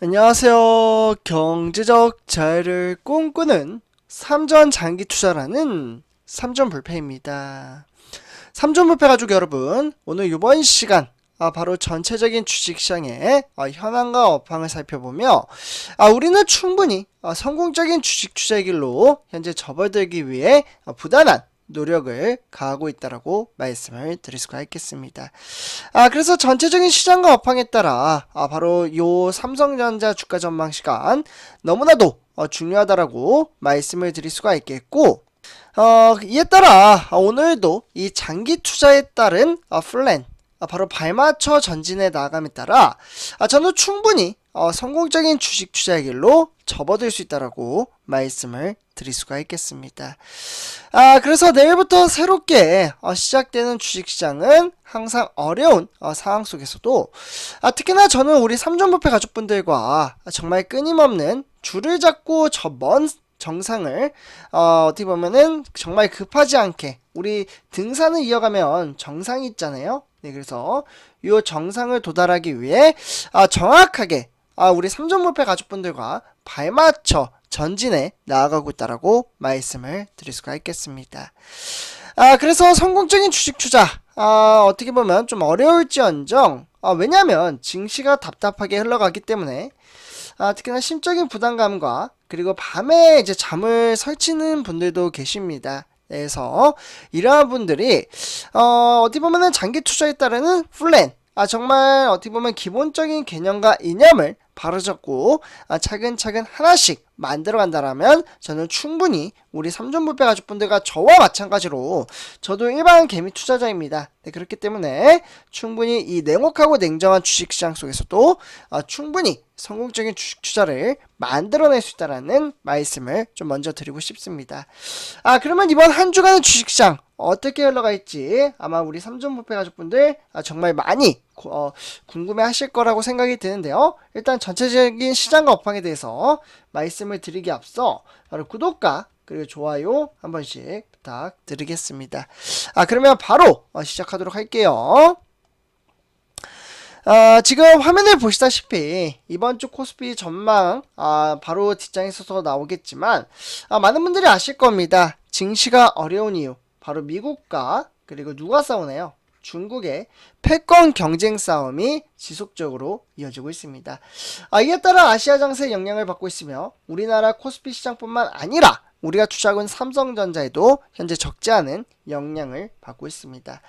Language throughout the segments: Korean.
안녕하세요. 경제적 자유를 꿈꾸는 삼전 장기 투자라는 삼전 불패입니다. 삼전 불패 가족 여러분, 오늘 이번 시간 아, 바로 전체적인 주식시장의 아, 현황과 업황을 살펴보며 아, 우리는 충분히 아, 성공적인 주식 투자의 길로 현재 접어들기 위해 아, 부단한 노력을 가하고 있다라고 말씀을 드릴 수가 있겠습니다. 아, 그래서 전체적인 시장과 업황에 따라 아, 바로 요 삼성전자 주가 전망 시간 너무나도 어, 중요하다라고 말씀을 드릴 수가 있겠고 어, 이에 따라 아, 오늘도 이 장기 투자에 따른 어, 플랜 아, 바로 발맞춰 전진해 나감에 따라 아, 저는 충분히 어, 성공적인 주식 투자의 길로 접어들 수 있다라고 말씀을 드릴 수가 있겠습니다. 아, 그래서 내일부터 새롭게 어, 시작되는 주식시장은 항상 어려운 어, 상황 속에서도 아, 특히나 저는 우리 삼전부패 가족분들과 정말 끊임없는 줄을 잡고 저 먼 정상을 어, 어떻게 보면은 정말 급하지 않게 우리 등산을 이어가면 정상이 있잖아요. 네, 그래서 이 정상을 도달하기 위해 아, 정확하게 아, 우리 삼전부패 가족분들과 발맞춰 전진해 나아가고 있다라고 말씀을 드릴 수가 있겠습니다. 아, 그래서 성공적인 주식 투자, 아, 어떻게 보면 좀 어려울지언정, 아, 왜냐면 증시가 답답하게 흘러가기 때문에, 아, 특히나 심적인 부담감과 그리고 밤에 이제 잠을 설치는 분들도 계십니다. 그래서 이러한 분들이 어, 어떻게 보면은 장기 투자에 따르는 플랜, 아 정말 어떻게 보면 기본적인 개념과 이념을 바로잡고 아, 차근차근 하나씩 만들어 간다라면 저는 충분히 우리 삼존부패 가족분들과 저와 마찬가지로 저도 일반 개미 투자자입니다. 네, 그렇기 때문에 충분히 이 냉혹하고 냉정한 주식시장 속에서도 아, 충분히 성공적인 주식 투자를 만들어낼 수 있다라는 말씀을 좀 먼저 드리고 싶습니다. 아 그러면 이번 한 주간의 주식시장 어떻게 흘러갈지 아마 우리 삼존부패 가족분들 아, 정말 많이 어, 궁금해 하실 거라고 생각이 드는데요. 일단 전체적인 시장과 업황에 대해서 말씀을 드리기 앞서 바로 구독과 그리고 좋아요 한 번씩 부탁드리겠습니다. 아 그러면 바로 어, 시작하도록 할게요. 아, 지금 화면을 보시다시피 이번 주 코스피 전망 아, 바로 뒷장에 서서 나오겠지만 아, 많은 분들이 아실 겁니다. 증시가 어려운 이유 바로 미국과 그리고 누가 싸우나요? 중국의 패권 경쟁 싸움이 지속적으로 이어지고 있습니다. 아, 이에 따라 아시아 장세에 영향을 받고 있으며 우리나라 코스피 시장뿐만 아니라 우리가 투자하고 삼성전자에도 현재 적지 않은 영향을 받고 있습니다.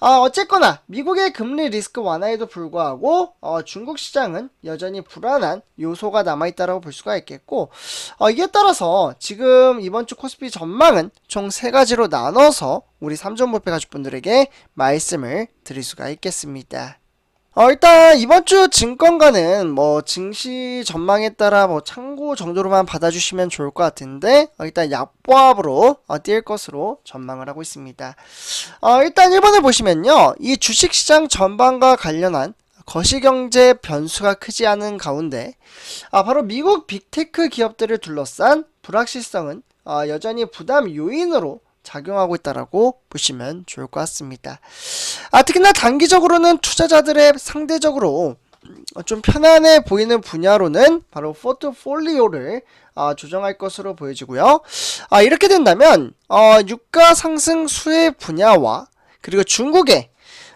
아, 어쨌거나 미국의 금리 리스크 완화에도 불구하고 어, 중국 시장은 여전히 불안한 요소가 남아있다고 볼 수가 있겠고 어, 이에 따라서 지금 이번 주 코스피 전망은 총 세 가지로 나눠서 우리 삼전부패 가족분들에게 말씀을 드릴 수가 있겠습니다. 어, 일단 이번 주 증권가는 뭐 증시 전망에 따라 뭐 참고 정도로만 받아주시면 좋을 것 같은데 어, 일단 약보합으로 어, 뛸 것으로 전망을 하고 있습니다. 어, 일단 1번을 보시면요. 이 주식시장 전반과 관련한 거시경제 변수가 크지 않은 가운데 아, 바로 미국 빅테크 기업들을 둘러싼 불확실성은 어, 여전히 부담 요인으로 작용하고 있다라고 보시면 좋을 것 같습니다. 아, 특히나 단기적으로는 투자자들의 상대적으로 좀 편안해 보이는 분야로는 바로 포트폴리오를 아, 조정할 것으로 보여지고요. 아, 이렇게 된다면 어, 유가 상승 수혜 분야와 그리고 중국의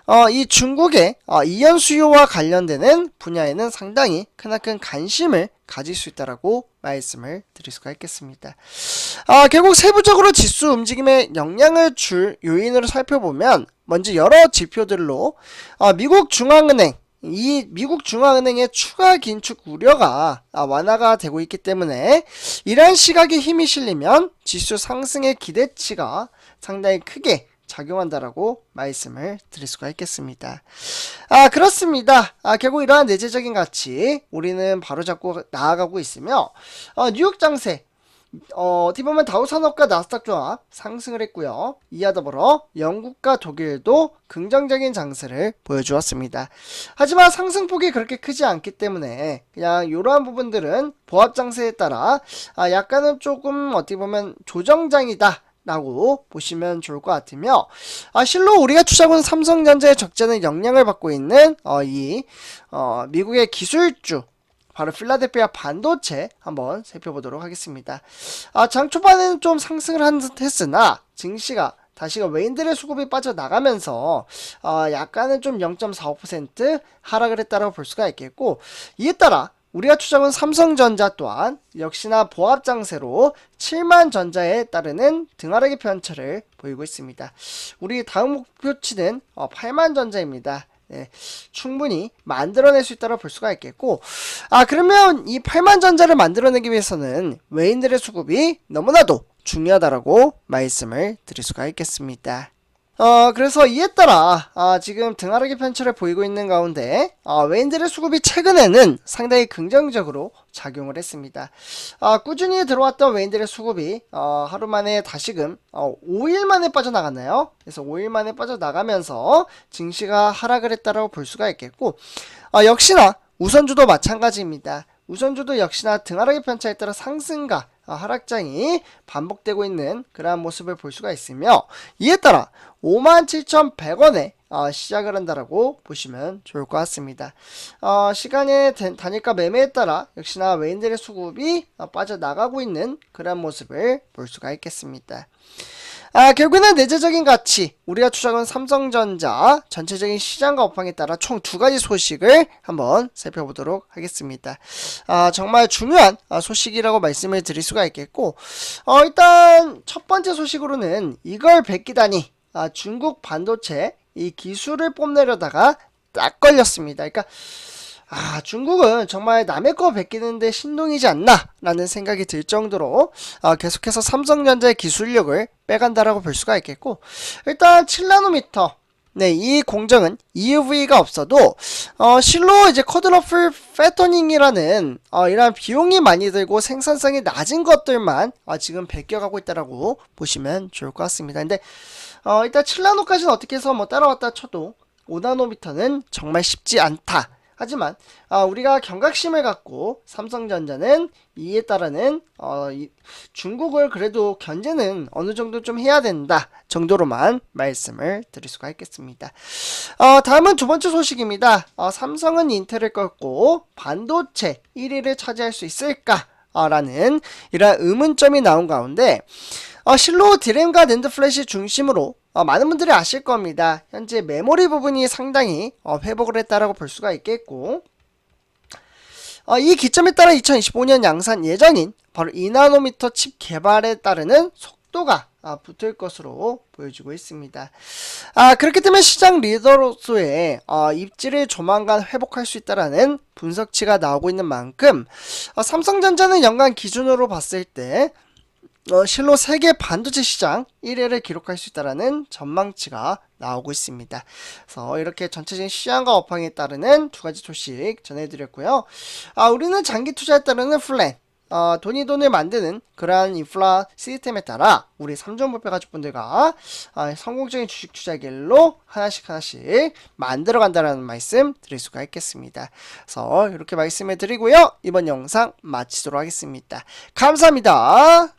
어, 이 중국의 어, 이연 수요와 관련되는 분야에는 상당히 크나큰 관심을 가질 수 있다라고 말씀을 드릴 수가 있겠습니다. 아, 결국 세부적으로 지수 움직임에 영향을 줄 요인으로 살펴보면 먼저 여러 지표들로 아, 미국 중앙은행 이 미국 중앙은행의 추가 긴축 우려가 아, 완화가 되고 있기 때문에 이러한 시각에 힘이 실리면 지수 상승의 기대치가 상당히 크게 작용한다라고 말씀을 드릴 수가 있겠습니다. 아, 그렇습니다. 아, 결국 이러한 내재적인 가치 우리는 바로잡고 나아가고 있으며 어, 뉴욕 장세 어, 어떻게 보면 다우 산업과 나스닥 조합 상승을 했고요. 이와 더불어 영국과 독일도 긍정적인 장세를 보여주었습니다. 하지만 상승폭이 그렇게 크지 않기 때문에 그냥 이러한 부분들은 보합 장세에 따라 아, 약간은 조금 어떻게 보면 조정장이다 라고 보시면 좋을 것 같으며 아, 실로 우리가 투자군 삼성전자의 적자는 영향을 받고 있는 어, 이 어, 미국의 기술주 바로 필라델피아 반도체 한번 살펴보도록 하겠습니다. 아, 장 초반에는 좀 상승을 한듯 했으나 증시가 다시가 외인들의 수급이 빠져나가면서 어, 약간은 좀 0.45% 하락을 했다고 볼 수가 있겠고 이에 따라 우리가 투자한 삼성전자 또한 역시나 보합 장세로 7만 전자에 따르는 등하락의 편차를 보이고 있습니다. 우리 다음 목표치는 어, 8만 전자입니다. 네, 충분히 만들어낼 수 있다고 볼 수가 있겠고 아 그러면 이 8만 전자를 만들어내기 위해서는 외인들의 수급이 너무나도 중요하다라고 말씀을 드릴 수가 있겠습니다. 어, 그래서 이에 따라, 아, 지금 등하락의 편차를 보이고 있는 가운데, 아, 외인들의 수급이 최근에는 상당히 긍정적으로 작용을 했습니다. 아, 꾸준히 들어왔던 외인들의 수급이, 어, 하루 만에 다시금, 어, 5일 만에 빠져나갔나요? 그래서 5일 만에 빠져나가면서 증시가 하락을 했다라고 볼 수가 있겠고, 아, 역시나 우선주도 마찬가지입니다. 우선주도 역시나 등하락의 편차에 따라 상승과 아, 하락장이 반복되고 있는 그러한 모습을 볼 수가 있으며 이에 따라 57,100원에 어, 시작을 한다라고 보시면 좋을 것 같습니다. 어, 시간의 대- 단일가 매매에 따라 역시나 외인들의 수급이 어, 빠져나가고 있는 그러한 모습을 볼 수가 있겠습니다. 아, 결국에는 내재적인 가치, 우리가 투자한 삼성전자 전체적인 시장과 업황에 따라 총 두 가지 소식을 한번 살펴보도록 하겠습니다. 아, 정말 중요한 아, 소식이라고 말씀을 드릴 수가 있겠고, 어, 일단 첫 번째 소식으로는 이걸 베끼다니, 아, 중국 반도체 이 기술을 뽐내려다가 딱 걸렸습니다. 그러니까 아, 중국은 정말 남의 거 베끼는데 신동이지 않나? 라는 생각이 들 정도로 아, 계속해서 삼성전자의 기술력을 빼간다라고 볼 수가 있겠고 일단 7나노미터 네, 이 공정은 EUV가 없어도 어, 실로 이제 커드러플 패터닝이라는 어, 이런 비용이 많이 들고 생산성이 낮은 것들만 어, 지금 베껴가고 있다라고 보시면 좋을 것 같습니다. 근데 어, 일단 7나노까지는 어떻게 해서 뭐 따라왔다 쳐도 5나노미터는 정말 쉽지 않다. 하지만 아, 우리가 경각심을 갖고 삼성전자는 이에 따르는 어, 이 중국을 그래도 견제는 어느 정도 좀 해야 된다 정도로만 말씀을 드릴 수가 있겠습니다. 어, 다음은 두 번째 소식입니다. 어, 삼성은 인텔을 꺾고 반도체 1위를 차지할 수 있을까? 아, 라는 이런 의문점이 나온 가운데 어, 실로 디램과 랜드 플래시 중심으로 어, 많은 분들이 아실 겁니다. 현재 메모리 부분이 상당히 어, 회복을 했다라고 볼 수가 있겠고 어, 이 기점에 따라 2025년 양산 예정인 바로 2나노미터 칩 개발에 따르는 속도가 아, 붙을 것으로 보여지고 있습니다. 아, 그렇기 때문에 시장 리더로서의 어, 입지를 조만간 회복할 수 있다라는 분석치가 나오고 있는 만큼 어, 삼성전자는 연간 기준으로 봤을 때 어, 실로 세계 반도체 시장 1위를 기록할 수 있다라는 전망치가 나오고 있습니다. 그래서 이렇게 전체적인 시장과 업황에 따르는 두 가지 소식 전해드렸고요. 아, 우리는 장기 투자에 따르는 플랜, 어, 돈이 돈을 만드는 그러한 인플라 시스템에 따라 우리 삼종부패 가족 분들과 아, 성공적인 주식 투자 길로 하나씩 하나씩 만들어 간다는 말씀 드릴 수가 있겠습니다. 그래서 이렇게 말씀을 드리고요. 이번 영상 마치도록 하겠습니다. 감사합니다.